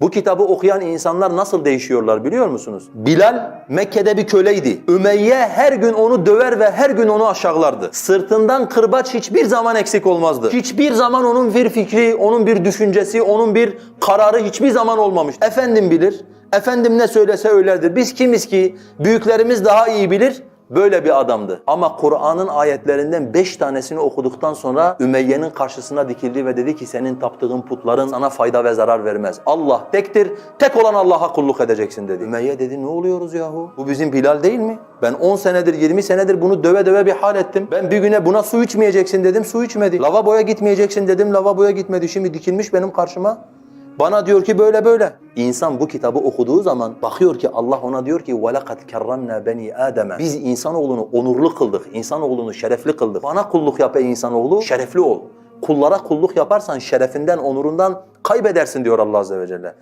Bu kitabı okuyan insanlar nasıl değişiyorlar biliyor musunuz? Bilal Mekke'de bir köleydi. Ümeyye her gün onu döver ve her gün onu aşağılardı. Sırtından kırbaç hiçbir zaman eksik olmazdı. Hiçbir zaman onun bir fikri, onun bir düşüncesi, onun bir kararı hiçbir zaman olmamış. Efendim bilir, efendim ne söylese öyledir. Biz kimiz ki büyüklerimiz daha iyi bilir, Böyle bir adamdı. Ama Kur'an'ın ayetlerinden beş tanesini okuduktan sonra Ümeyye'nin karşısına dikildi ve dedi ki senin taptığın putların sana fayda ve zarar vermez. Allah tektir, tek olan Allah'a kulluk edeceksin dedi. Ümeyye dedi ne oluyoruz yahu? Bu bizim Bilal değil mi? Ben 10 senedir, 20 senedir bunu döve döve bir hal ettim. Ben bir güne buna su içmeyeceksin dedim, su içmedi. Lavaboya gitmeyeceksin dedim, lavaboya gitmedi. Şimdi dikilmiş benim karşıma. Bana diyor ki böyle böyle. İnsan bu kitabı okuduğu zaman bakıyor ki Allah ona diyor ki وَلَقَدْ كَرَّمْنَا beni Adem'e. Biz insanoğlunu onurlu kıldık, insanoğlunu şerefli kıldık. Bana kulluk yap ey insanoğlu, şerefli ol. Kullara kulluk yaparsan şerefinden, onurundan kaybedersin diyor Allah Azze ve Celle.